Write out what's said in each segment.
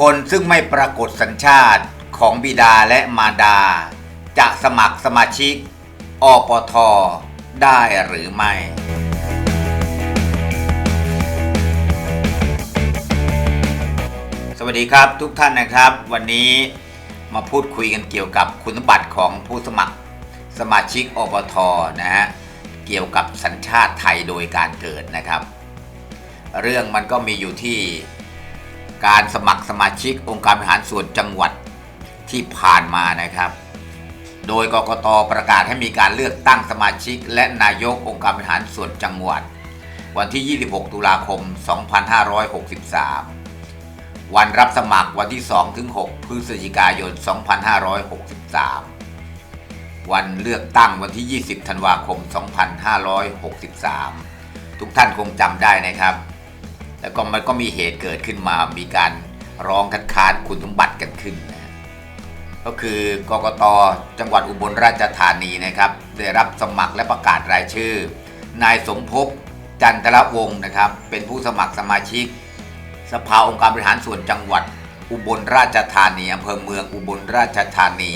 คลซึ่งไม่ปรากฏสัญชาติของบิดาและมารดา จะสมัครสมาชิก อปท ได้หรือไม่ สวัสดีครับทุกท่านนะครับ วันนี้มาพูดคุยกันเกี่ยวกับคุณสมบัติของผู้สมัครสมาชิกอปทนะฮะเกี่ยวกับสัญชาติไทยโดยการเกิดนะครับ เรื่องมันก็มีอยู่ที่ การสมัครสมาชิกองค์การบริหารส่วนจังหวัดที่ผ่านมานะครับ โดยกกตประกาศให้มีการเลือกตั้งสมาชิก และนายกองค์การบริหารส่วนจังหวัด วันที่ 26 ตุลาคม 2563 วันรับสมัครวันที่2ถึง6พฤศจิกายน 2563 วันเลือกตั้งวันที่ 20 ธันวาคม 2563 ทุกท่านคงจำได้นะครับ แล้วก็มันก็มีเหตุเกิดขึ้นมา มีการร้องคัดค้านคุณสมบัติกันขึ้นนะก็คือกกตจังหวัดอุบลราชธานีนะครับ ได้รับสมัครและประกาศรายชื่อ นายสมภพจันทรวงศ์นะครับ เป็นผู้สมัครสมาชิก สภาองค์การบริหารส่วนจังหวัด อุบลราชธานีอำเภอเมืองอุบลราชธานี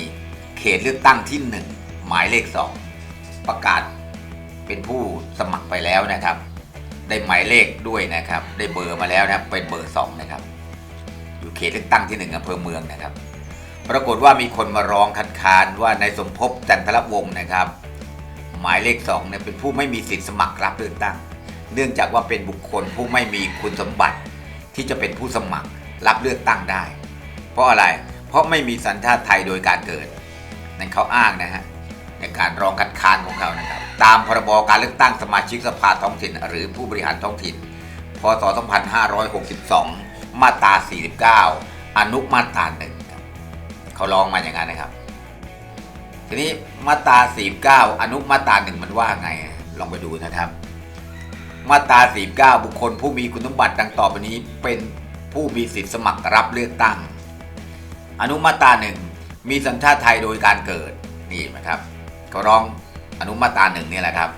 เขตเลือกตั้งที่ 1 หมายเลข 2 ประกาศเป็นผู้สมัครไปแล้วนะครับ ได้หมายเลขด้วยนะครับ ได้เบอร์มาแล้วนะครับ เป็นเบอร์2นะครับ อยู่เขตเลือกตั้งที่1อำเภอเมืองนะครับ ปรากฏว่ามีคนมาร้องคัดค้านว่านายสมภพจันทรวงศ์นะครับ หมายเลขสองเนี่ยเป็นผู้ไม่มีสิทธิสมัครรับเลือกตั้ง เนื่องจากว่าเป็นบุคคลผู้ไม่มีคุณสมบัติที่จะเป็นผู้สมัครรับเลือกตั้งได้ เพราะอะไร เพราะไม่มีสัญชาติไทยโดยการเกิด นั่นเขาอ้างนะฮะ ในการร้องคัดค้านของเขานะครับ ตามพรบการเลือกตั้งสมาชิกสภาท้องถิ่น หรือผู้บริหารท้องถิ่น พศ 2562 มาตรา 49 อนุมาตราหนึ่งครับเขาร้องมาอย่างนั้นนะครับ ทีนี้มาตรา 49 อนุมาตราหนึ่งมันว่าไง ลองไปดูนะครับ มาตรา 49 บุคคลผู้มีคุณสมบัติดังต่อไปนี้เป็นผู้มีสิทธิสมัครรับเลือกตั้ง อนุมาตราหนึ่งมีสัญชาติไทยโดยการเกิดนี่นะครับ เขาร้องอนุมาตราหนึ่งนี่แหละครับ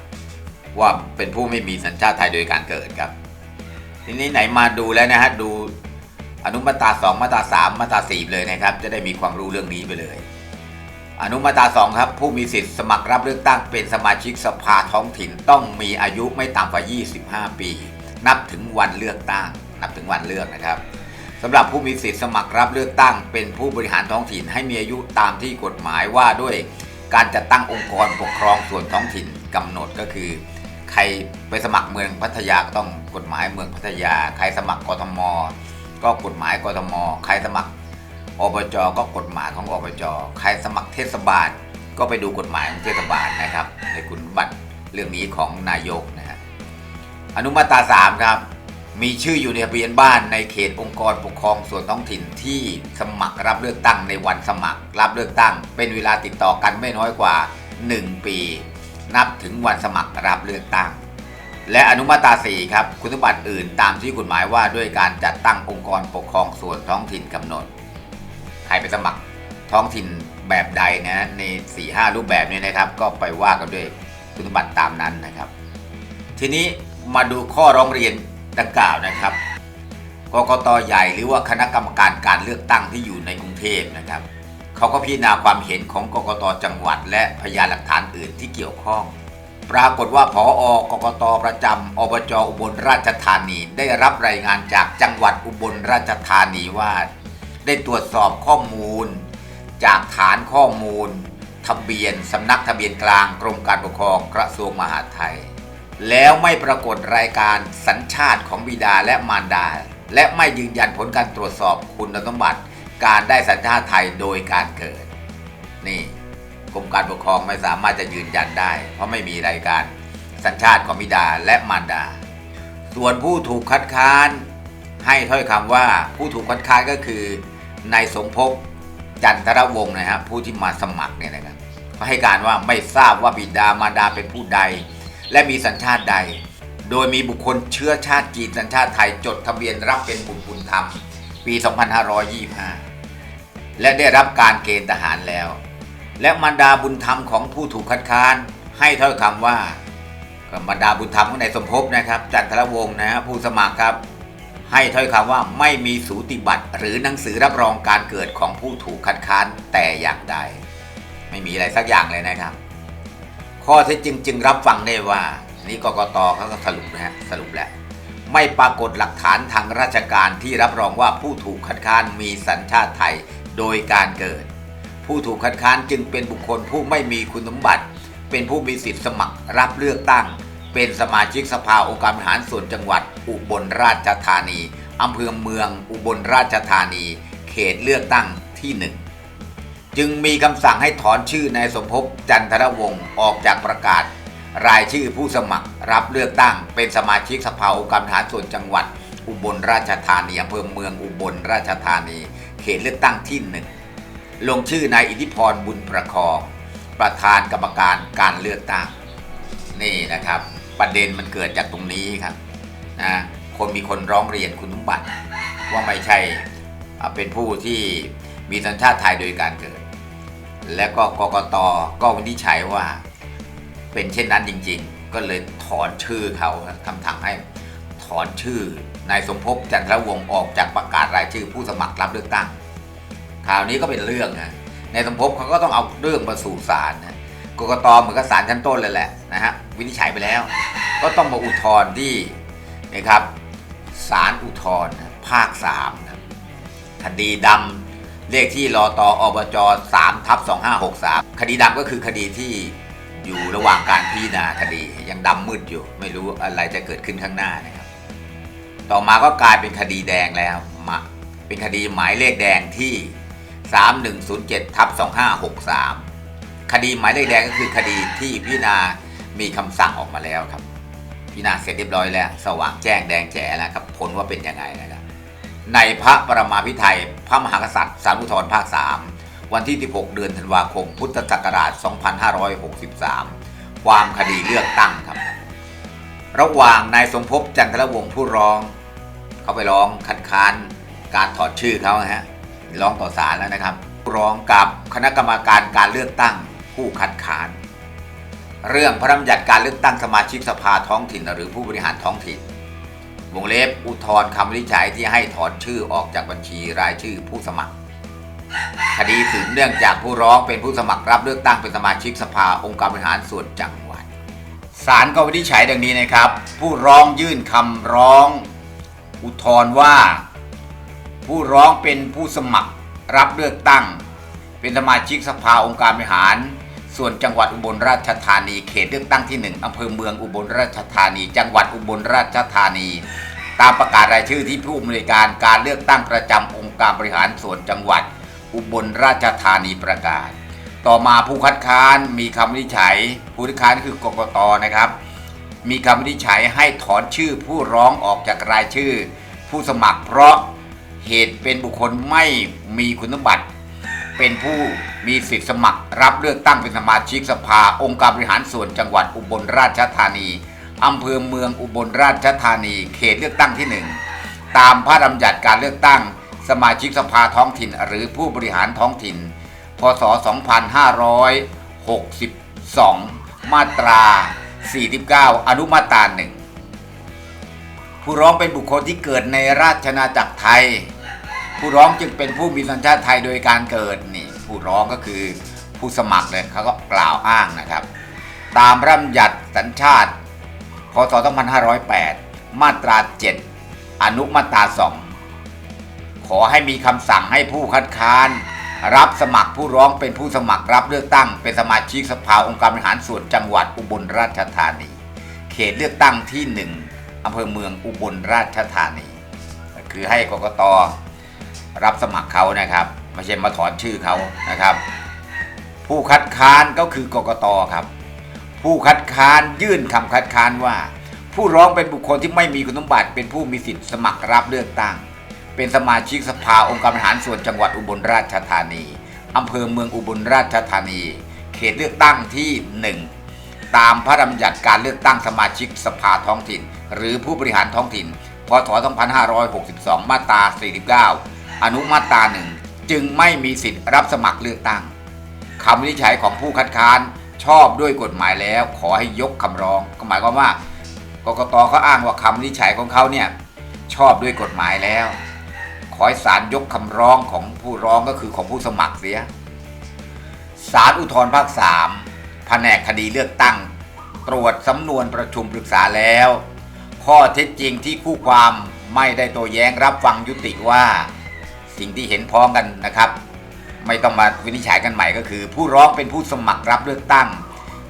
ว่าเป็นผู้ไม่มีสัญชาติไทยโดยการเกิดครับ ทีนี้ไหนมาดูแล้วนะฮะดูอนุมาตราสองมาตราสามมาตราสี่เลยนะครับ จะได้มีความรู้เรื่องนี้ไปเลย อนุมาตราสองครับ ผู้มีสิทธิ์สมัครรับเลือกตั้งเป็นสมาชิกสภาท้องถิ่นต้องมีอายุไม่ต่ำกว่า 25 ปี นับถึงวันเลือกตั้ง นับถึงวันเลือกนะครับสำหรับผู้มีสิทธิ์สมัครรับเลือกตั้งเป็นผู้บริหารท้องถิ่นให้มีอายุตามที่กฎหมายว่าด้วย การจัดตั้งองค์กรปกครองส่วนท้องถิ่นกำหนดก็คือ ใครไปสมัครเมืองพัทยาก็ต้องกฎหมายเมืองพัทยา ใครสมัครกทม ก็กฎหมายกทม ใครสมัครอบจก็กฎหมายของอบจใครสมัครเทศบาล ก็ไปดูกฎหมายของเทศบาลนะครับ ในคุณบัตรเรื่องนี้ของนายกนะฮะอนุมาตราสามครับ มีชื่ออยู่ในทะเบียนบ้านในเขตองค์กรปกครองส่วนท้องถิ่นที่สมัครรับเลือกตั้งในวันสมัครรับเลือกตั้ง เป็นเวลาติดต่อกันไม่น้อยกว่า 1 ปี นับถึงวันสมัครรับเลือกตั้ง และอนุมาตราสี่ครับคุณสมบัติอื่นตามที่กฎหมายว่าด้วยการจัดตั้งองค์กรปกครองส่วนท้องถิ่นกำหนดใครไปสมัครท้องถิ่นแบบใดนะใน4ีหรูปแบบนี้นะครับ ก็ไปว่ากันด้วยคุณสมบัติตามนั้นนะครับ ทีนี้มาดูข้อร้องเรียน ดังกล่าวนะครับกกตใหญ่หรือว่าคณะกรรมการการเลือกตั้งที่อยู่ในกรุงเทพนะครับเขาก็พิจารณาความเห็นของกกตจังหวัด และพยานหลักฐานอื่นที่เกี่ยวข้อง ปรากฏว่าพออกกตประจำอบจอุบลราชธานีได้รับรายงานจากจังหวัดอุบลราชธานีว่า ได้ตรวจสอบข้อมูล จากฐานข้อมูล ทะเบียนสำนักทะเบียนกลางกรมการปกครองกระทรวงมหาดไทย แล้วไม่ปรากฏรายการสัญชาติของบิดาและมารดา และไม่ยืนยันผลการตรวจสอบคุณสมบัติการได้สัญชาติไทยโดยการเกิด นี่กรมการปกครองไม่สามารถจะยืนยันได้ เพราะไม่มีรายการสัญชาติของบิดาและมารดา ส่วนผู้ถูกคัดค้านให้ถ้อยคำว่าผู้ถูกคัดค้านก็คือนายสมภพจันทรวงศ์นะฮะผู้ที่มาสมัครเนี่ยนะครับให้การว่าไม่ทราบว่าบิดามารดาเป็นผู้ใด และมีสัญชาติใด โดยมีบุคคลเชื้อชาติจีนสัญชาติไทยจดทะเบียนรับเป็นบุตรบุญธรรม ปี 2525 และได้รับการเกณฑ์ทหารแล้ว และมารดาบุญธรรมของผู้ถูกคัดค้านให้ถ้อยคำว่าก็มารดาบุญธรรมของนายสมภพนะครับ จันทรวงศ์นะฮะผู้สมัครครับ ให้ถ้อยคำว่าไม่มีสูติบัตรหรือหนังสือรับรองการเกิดของผู้ถูกคัดค้านแต่อย่างใด ไม่มีอะไรสักอย่างเลยนะครับ ข้อเท็จจริงจึงรับฟังได้ว่า นี่กกตเขาก็สรุปนะฮะสรุปแหล้วไม่ปรากฏหลักฐานทางราชการที่รับรองว่าผู้ถูกคัดค้านมีสัญชาติไทยโดยการเกิด ผู้ถูกคัดค้านจึงเป็นบุคคลผู้ไม่มีคุณสมบัติ เป็นผู้มีสิทธิสมัครรับเลือกตั้ง เป็นสมาชิกสภาองค์การบริหารส่วนจังหวัด อุบลราชธานีอำเภอเมือง อุบลราชธานี เขตเลือกตั้งที่หนึ่ง จึงมีคำสั่งให้ถอนชื่อนายสมภพจันทรวงศ์ออกจากประกาศ รายชื่อผู้สมัคร รับเลือกตั้งเป็นสมาชิกสภาองค์การริหารส่วนจังหวัด อุบลราชธานีอำเภอเมืองอุบลราชธานี เขตเลือกตั้งที่หนึ่งลงชื่อนายอิทธิพรบุญประคอง ประธานกรรมการการเลือกตั้ง นี่นะครับ ประเด็นมันเกิดจากตรงนี้ครับนะคนมีคนร้องเรียนคุณสมบัติว่าไม่ใช่เป็นผู้ที่มีสัญชาติไทยโดยการเกิด และก็กกตก็วินิจฉัยว่า เป็นเช่นนั้นจริง ๆ ก็เลยถอนชื่อเขาคำสั่งให้ถอนชื่อนายสมภพจันทรวงศ์ออกจากประกาศรายชื่อผู้สมัครรับเลือกตั้งคราวนี้ก็เป็นเรื่องนะนายสมภพเขาก็ต้องเอาเรื่องมาสู่ศาลนะกกตเหมือนกับศาลชั้นต้นเลยแหละนะฮะวินิจฉัยไปแล้ว ก็ต้องมาอุทธรณ์ที่นะครับศาลอุทธรณ์ภาค3นะคดีดำ เลขที่รอตอบจ3ทับ2563 คดีดำก็คือคดีที่อยู่ระหว่างการพิจารณาคดียังดำมืดอยู่ ไม่รู้อะไรจะเกิดขึ้นข้างหน้านะครับ ต่อมาก็กลายเป็นคดีแดงแล้วมาเป็นคดีหมายเลขแดงที่ 3107ทับ2563 คดีหมายเลขแดงก็คือคดีที่พิจารณามีคำสั่งออกมาแล้วครับพิจารณาเสร็จเรียบร้อยแล้ว สว่างแจ้งแดงแจ๋แล้วครับผลว่าเป็นยังไงนะครับ ในพระประมาพิไทยพระมหากษัตริย์สารุทธรภาค 3 วันที่ 16 เดือนธันวาคม พุทธศักราช 2563 ความคดีเลือกตั้งครับ ระหว่างนายสมภพจันทรวงศ์ผู้ร้อง เขาไปร้องคัดค้านการถอดชื่อเขาฮะร้องต่อศาลแล้วนะครับ ร้องกับคณะกรรมการการเลือกตั้งผู้คัดค้าน เรื่องพระราชบัญญัติการเลือกตั้งสมาชิกสภาท้องถิ่นหรือผู้บริหารท้องถิ่น วงเล็บอุทธรณ์คำวินิจฉัยที่ให้ถอนชื่อออกจากบัญชีรายชื่อผู้สมัคร คดีสืบเนื่องจากผู้ร้องเป็นผู้สมัครรับเลือกตั้งเป็นสมาชิกสภาองค์การบริหารส่วนจังหวัดศาลก็วินิจฉัยดังนี้นะครับ ผู้ร้องยื่นคำร้อง อุทธรณ์ว่า ผู้ร้องเป็นผู้สมัครรับเลือกตั้ง เป็นสมาชิกสภาองค์การบริหาร ส่วนจังหวัดอุบลราชธานีเขตเลือกตั้งที่ 1อำเภอเมืองอุบลราชธานี จังหวัดอุบลราชธานี ตามประกาศรายชื่อที่ผู้อำนวยการการเลือกตั้งประจำองค์การบริหารส่วนจังหวัด อุบลราชธานีประกาศ ต่อมาผู้คัดค้านมีคำวินิจฉัย ผู้คัดค้านคือกกตนะครับ มีคำวินิจฉัยให้ถอนชื่อผู้ร้องออกจากรายชื่อ ผู้สมัครเพราะเหตุเป็นบุคคลไม่มีคุณสมบัติ เป็นผู้มีสิทธิสมัคร รับเลือกตั้งเป็นสมาชิกสภา องค์การบริหารส่วนจังหวัดอุบลราชธานีอำเภอเมืองอุบลราชธานี เขตเลือกตั้งที่หนึ่งตามพระราชบัญญัติการเลือกตั้ง สมาชิกสภาท้องถิ่น หรือผู้บริหารท้องถิ่น พศ 2562 มาตรา 49 อนุมาตราหนึ่งผู้ร้องเป็นบุคคลที่เกิดในราชนาจักรไทย ผู้ร้องจึงเป็นผู้มีสัญชาติไทยโดยการเกิดนี่ผู้ร้องก็คือผู้สมัครเลยเขาก็กล่าวอ้างนะครับ ตามระราชบัญญัติสัญชาติพศ2508 มาตรา 7 อนุมาตรา 2 ขอให้มีคำสั่งให้ผู้คัดค้าน รับสมัครผู้ร้องเป็นผู้สมัครรับเลือกตั้ง เป็นสมาชิกสภาองค์การบริหารส่วนจังหวัดอุบลราชธานี เขตเลือกตั้งที่ 1อำเภอเมืองอุบลราชธานี คือให้กกต รับสมัครเขานะครับไม่ใช่มาถอนชื่อเขานะครับ ผู้คัดค้านก็คือกกตครับ ผู้คัดค้านยื่นคำคัดค้านว่า ผู้ร้องเป็นบุคคลที่ไม่มีคุณสมบัติเป็นผู้มีสิทธิ์สมัครรับเลือกตั้ง เป็นสมาชิกสภาองค์การบริหารส่วนจังหวัดอุบลราชธานีอำเภอเมืองอุบลราชธานี เขตเลือกตั้งที่ 1 ตามพระราชบัญญัติการเลือกตั้งสมาชิกสภาท้องถิ่น หรือผู้บริหารท้องถิ่นพศ2562 มาตรา49 อนุมาตราหนึ่งจึงไม่มีสิทธิ์รับสมัครเลือกตั้งคำวินิจฉัยของผู้คัดค้านชอบด้วยกฎหมายแล้วขอให้ยกคำร้อง ก็หมายความว่ากกตเขาอ้างว่าคำวินิจฉัยของเขาเนี่ยชอบด้วยกฎหมายแล้ว ขอให้ศาลยกคำร้องของผู้ร้องก็คือของผู้สมัครเสียศาลอุทธรภาคสามแผนกคดีเลือกตั้ง ตรวจสำนวนประชุมปรึกษาแล้ว ข้อเท็จจริงที่คู่ความไม่ได้โต้แย้งรับฟังยุติว่า สิ่งที่เห็นพ้องกันนะครับ ไม่ต้องมาวินิจฉัยกันใหม่ก็คือ ผู้ร้องเป็นผู้สมัครรับเลือกตั้ง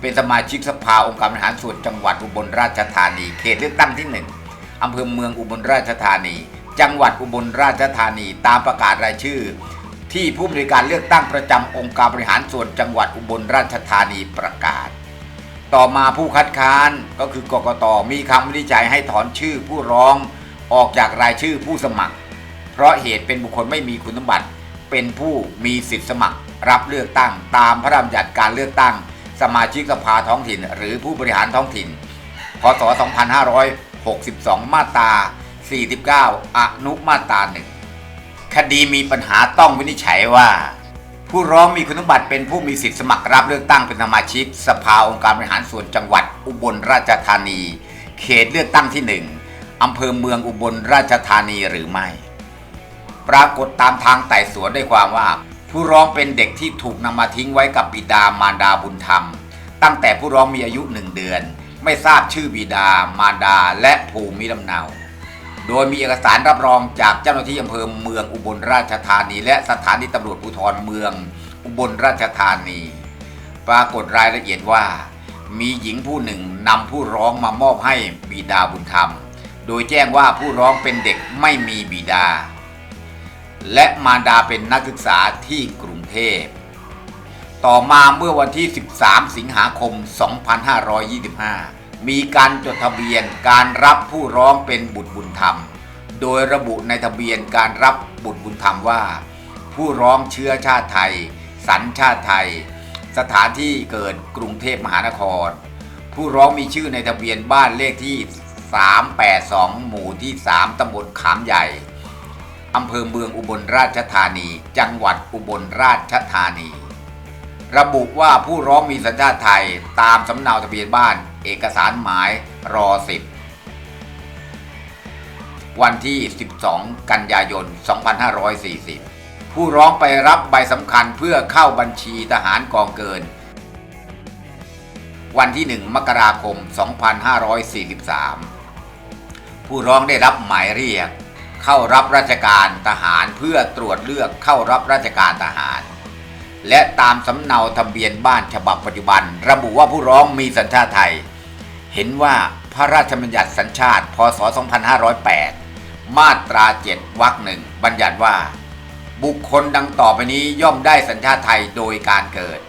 เป็นสมาชิกสภาองค์การบริหารส่วนจังหวัดอุบลราชธานี เขตเลือกตั้งที่หนึ่งอำเภอเมืองอุบลราชธานี จังหวัดอุบลราชธานี ตามประกาศรายชื่อ ที่ผู้บริการเลือกตั้งประจำองค์การบริหารส่วนจังหวัดอุบลราชธานีประกาศต่อมาผู้คัดค้านก็คือกกตมีคำวินิจฉัยให้ถอนชื่อผู้ร้องออกจากรายชื่อผู้สมัคร เพราะเหตุเป็นบุคคลไม่มีคุณสมบัติ เป็นผู้มีสิทธิสมัคร รับเลือกตั้ง ตามพระราชบัญญัติการเลือกตั้ง สมาชิกสภาท้องถิ่น หรือผู้บริหารท้องถิ่น พศ 2562 มาตรา 49 อนุมาตราหนึ่งคดีมีปัญหาต้องวินิจฉัยว่า ผู้ร้องมีคุณสมบัติเป็นผู้มีสิทธิสมัครรับเลือกตั้งเป็นสมาชิก สภาองค์การบริหารส่วนจังหวัด อุบลราชธานี เขตเลือกตั้งที่หนึ่งอำเภอเมืองอุบลราชธานีหรือไม่ ปรากฏตามทางไต่สวนได้ความว่า ผู้ร้องเป็นเด็กที่ถูกนำมาทิ้งไว้กับบิดามารดาบุญธรรม ตั้งแต่ผู้ร้องมีอายุหนึ่งเดือน ไม่ทราบชื่อบิดามารดาและภูมิลำเนา โดยมีเอกสารรับรองจากเจ้าหน้าที่อำเภอเมืองอุบลราชธานี และสถานีตำรวจภูธรเมือง อุบลราชธานี ปรากฏรายละเอียดว่า มีหญิงผู้หนึ่งนำผู้ร้องมามอบให้บิดาบุญธรรม โดยแจ้งว่าผู้ร้องเป็นเด็กไม่มีบิดา และมารดาเป็นนักศึกษาที่กรุงเทพ ต่อมาเมื่อวันที่ 13 สิงหาคม 2525 มีการจดทะเบียนการรับผู้ร้องเป็นบุตรบุญธรรม โดยระบุในทะเบียนการรับบุตรบุญธรรมว่า ผู้ร้องเชื้อชาติไทย สัญชาติไทย สถานที่เกิดกรุงเทพมหานคร ผู้ร้องมีชื่อในทะเบียนบ้านเลขที่ 382 หมู่ที่ 3ตำบลขามใหญ่ อำเภอเมืองอุบลราชธานี จังหวัดอุบลราชธานี ระบุว่าผู้ร้องมีสัญชาติไทยตามสำเนาทะเบียนบ้านเอกสารหมายรอ10วันที่ 12 กันยายน 2540 ผู้ร้องไปรับใบสำคัญเพื่อเข้าบัญชีทหารกองเกิน วันที่ 1 มกราคม 2543 ผู้ร้องได้รับหมายเรียก เข้ารับราชการทหารเพื่อตรวจเลือกเข้ารับราชการทหาร และตามสำเนาทะเบียนบ้านฉบับปัจจุบัน ระบุว่าผู้ร้องมีสัญชาติไทย เห็นว่าพระราชบัญญัติสัญชาติ พศ 2508 มาตรา 7วรรคหนึ่งบัญญัติว่า บุคคลดังต่อไปนี้ย่อมได้สัญชาติไทยโดยการเกิด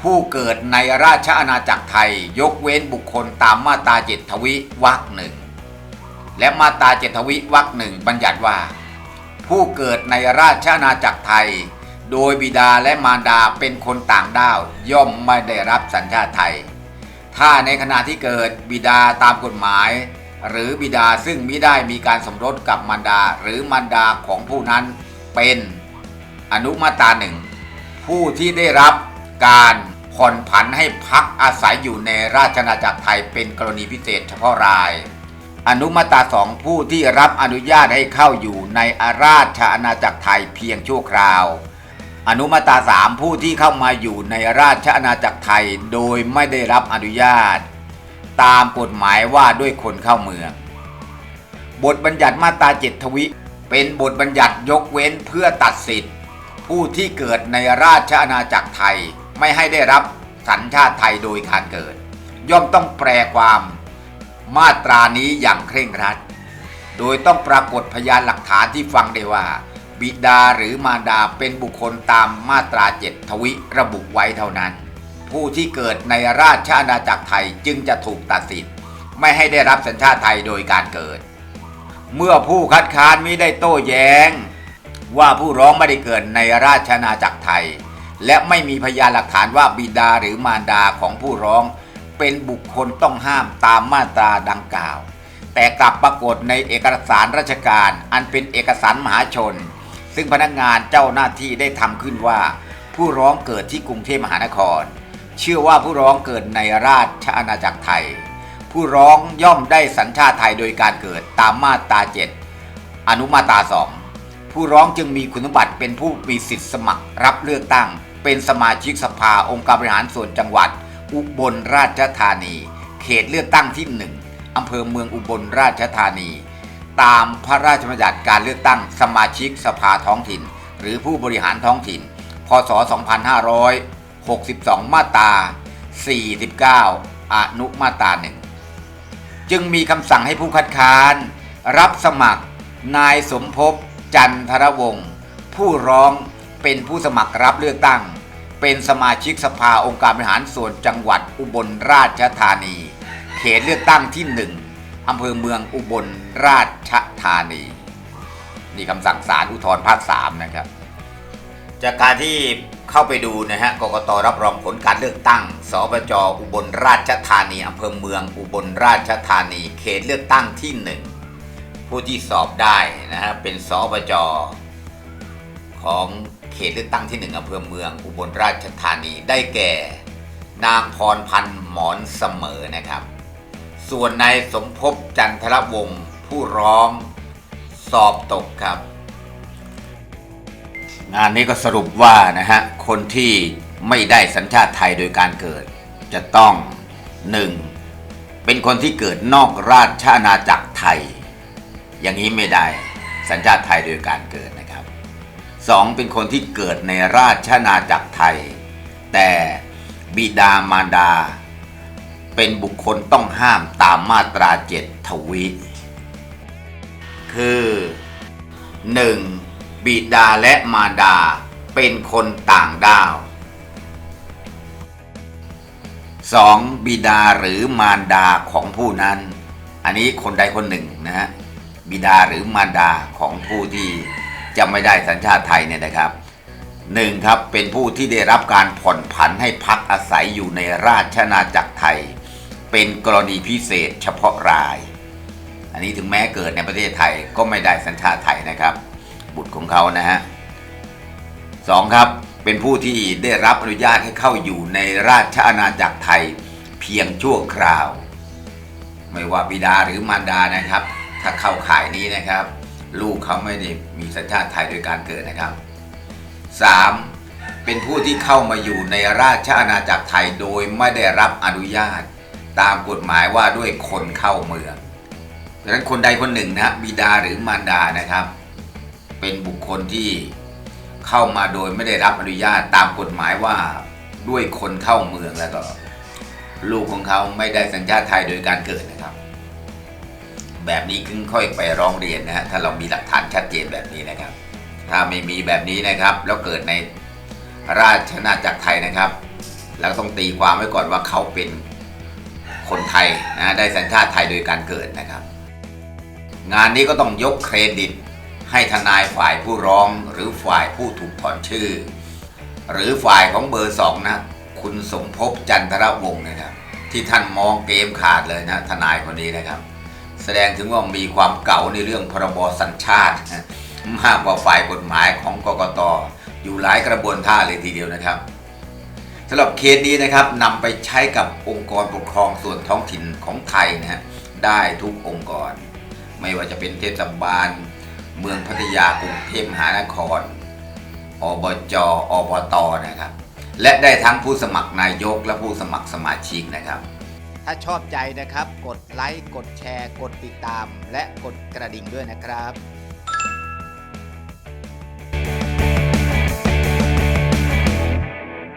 ผู้เกิดในราชอาณาจักรไทยยกเว้นบุคคลตามมาตราเจ็ดทวิวรรคหนึ่ง และมาตราเจ็ดทวิวรรคหนึ่งบัญญัติว่า ผู้เกิดในราชอาณาจักรไทย โดยบิดาและมารดาเป็นคนต่างด้าว ย่อมไม่ได้รับสัญชาติไทย ถ้าในขณะที่เกิดบิดาตามกฎหมาย หรือบิดาซึ่งมิได้มีการสมรสกับมารดาหรือมารดาของผู้นั้นเป็นอนุมาตราหนึ่งผู้ที่ได้รับการผ่อนผันให้พักอาศัยอยู่ในราชอาณาจักรไทยเป็นกรณีพิเศษเฉพาะราย อนุมาตราสองผู้ที่รับอนุญาตให้เข้าอยู่ในอาราชอาณาจักรไทยเพียงชั่วคราว อนุมาตราสามผู้ที่เข้ามาอยู่ในราชอาณาจักรไทยโดยไม่ได้รับอนุญาต ตามกฎหมายว่าด้วยคนเข้าเมือง บทบัญญัติมาตราเจ็ดทวิ เป็นบทบัญญัติยกเว้นเพื่อตัดสิทธิ์ ผู้ที่เกิดในราชอาณาจักรไทยไม่ให้ได้รับสัญชาติไทยโดยการเกิด ย่อมต้องแปลความ มาตรานี้อย่างเคร่งครัด โดยต้องปรากฏพยานหลักฐานที่ฟังได้ว่า บิดาหรือมารดาเป็นบุคคลตามมาตราเจ็ดทวิระบุไว้เท่านั้น ผู้ที่เกิดในราชอาณาจักรไทยจึงจะถูกตัดสิทธิ์ไม่ให้ได้รับสัญชาติไทยโดยการเกิด เมื่อผู้คัดค้านมิได้โต้แย้ง ว่าผู้ร้องไม่ได้เกิดในราชอาณาจักรไทย และไม่มีพยานหลักฐานว่าบิดาหรือมารดาของผู้ร้อง เป็นบุคคลต้องห้ามตามมาตราดังกล่าว แต่กลับปรากฏในเอกสารราชการ อันเป็นเอกสารมหาชน ซึ่งพนักงานเจ้าหน้าที่ได้ทำขึ้นว่า ผู้ร้องเกิดที่กรุงเทพมหานคร เชื่อว่าผู้ร้องเกิดในราชอาณาจักรไทย ผู้ร้องย่อมได้สัญชาติไทยโดยการเกิดตามมาตรา7อนุมาตรา2ผู้ร้องจึงมีคุณสมบัติเป็นผู้มีสิทธิสมัครรับเลือกตั้ง เป็นสมาชิกสภาองค์การบริหารส่วนจังหวัด อุบลราชธานี เขตเลือกตั้งที่ 1อำเภอเมืองอุบลราชธานี ตามพระราชบัญญัติการเลือกตั้งสมาชิกสภาท้องถิ่น หรือผู้บริหารท้องถิ่น พศ 2562 มาตรา 49 อนุมาตราหนึ่งจึงมีคำสั่งให้ผู้คัดค้าน รับสมัครนายสมภพจันทรวงศ์ผู้ร้องเป็นผู้สมัครรับเลือกตั้ง เป็นสมาชิกสภาองค์การบริหารส่วนจังหวัดอุบลราชธานี เขตเลือกตั้งที่หนึ่งอำเภอเมืองอุบลราชธานี นี่คำสั่งศาลอุทธรภาคสามนะครับ จากการที่เข้าไปดูนะฮะกกตรับรองผลการเลือกตั้งสบจอุบลราชธานีอำเภอเมืองอุบลราชธานี เขตเลือกตั้งที่หนึ่งผู้ที่สอบได้นะฮะเป็นสบจของ ขตเลือกตั้งที่หนึ่งอำเภอเมืองอุบลราชธานีได้แก่ นางพรพันธ์หมอนเสมอนะครับ ส่วนนายสมภพจันทรวงศ์ผู้ร้องสอบตกครับ งานนี้ก็สรุปว่านะฮะคนที่ไม่ได้สัญชาติไทยโดยการเกิด จะต้อง 1. เป็นคนที่เกิดนอกราชอาณาจักรไทย อย่างนี้ไม่ได้สัญชาติไทยโดยการเกิด นะครับ 2. เป็นคนที่เกิดในราชอาณาจักรไทย แต่บิดามารดา เป็นบุคคลต้องห้ามตามมาตราเจ็ดทวี คือ 1. บิดาและมารดาเป็นคนต่างด้าว 2. บิดาหรือมารดาของผู้นั้น อันนี้คนใดคนหนึ่งนะฮะบิดาหรือมารดาของผู้ที่ จะไม่ได้สัญชาติไทยเนี่ยนะครับหนึ่งครับเป็นผู้ที่ได้รับการผ่อนผันให้พักอาศัยอยู่ในราชอาณาจักรไทย เป็นกรณีพิเศษเฉพาะราย อันนี้ถึงแม้เกิดในประเทศไทยก็ไม่ได้สัญชาติไทยนะครับ บุตรของเขานะฮะสองครับเป็นผู้ที่ได้รับอนุญาตให้เข้าอยู่ในราชอาณาจักรไทยเพียงชั่วคราว ไม่ว่าบิดาหรือมารดานะครับ ถ้าเข้าข่ายนี้นะครับ ลูกเขาไม่ได้มีสัญชาติไทยโดยการเกิดนะครับ 3. เป็นผู้ที่เข้ามาอยู่ในราชอาณาจักรไทยโดยไม่ได้รับอนุญาต ตามกฎหมายว่าด้วยคนเข้าเมืองดังนั้นคนใดคนหนึ่งนะบิดาหรือมารดานะครับ เป็นบุคคลที่เข้ามาโดยไม่ได้รับอนุญาตตามกฎหมายว่าด้วยคนเข้าเมืองแล้วก็ ลูกของเขาไม่ได้สัญชาติไทยโดยการเกิดนะครับ แบบนี้คึงค่อยไปร้องเรียนนะฮะถ้าเรามีหลักฐานชัดเจนแบบนี้นะครับ ถ้าไม่มีแบบนี้นะครับ แล้วเกิดในราชอาจักรไทยนะครับเราต้องตีความไว้ก่อนว่าเขาเป็นคนไทยนะได้สัญชาติไทยโดยการเกิดนะครับ งานนี้ก็ต้องยกเครดิต ให้ทนายฝ่ายผู้ร้องหรือฝ่ายผู้ถูกถอนชื่อ หรือฝ่ายของเบอร์สองนะคุณสมภพจันทรวงศ์นะครับ ที่ท่านมองเกมขาดเลยนะทนายคนนี้นะครับ ดงถึงว่ามีความเก่าในเรื่องพรบสัญชาติ มากกว่าฝ่ายกฎหมายของกกตอยู่หลายกระบวนท่าเลยทีเดียวนะครับสำหรับเคสนี้นะครับนำไปใช้กับองค์กรปกครองส่วนท้องถิ่นของไทยนะฮะได้ทุกองค์กร ไม่ว่าจะเป็นเทศบาล เมืองพัทยากรุงเทพมหานคร อบจอบตนะครับ และได้ทั้งผู้สมัครนายกและผู้สมัครสมาชิกนะครับ ถ้าชอบใจนะครับ กดไลค์ กดแชร์ กดติดตาม และกดกระดิ่งด้วยนะครับ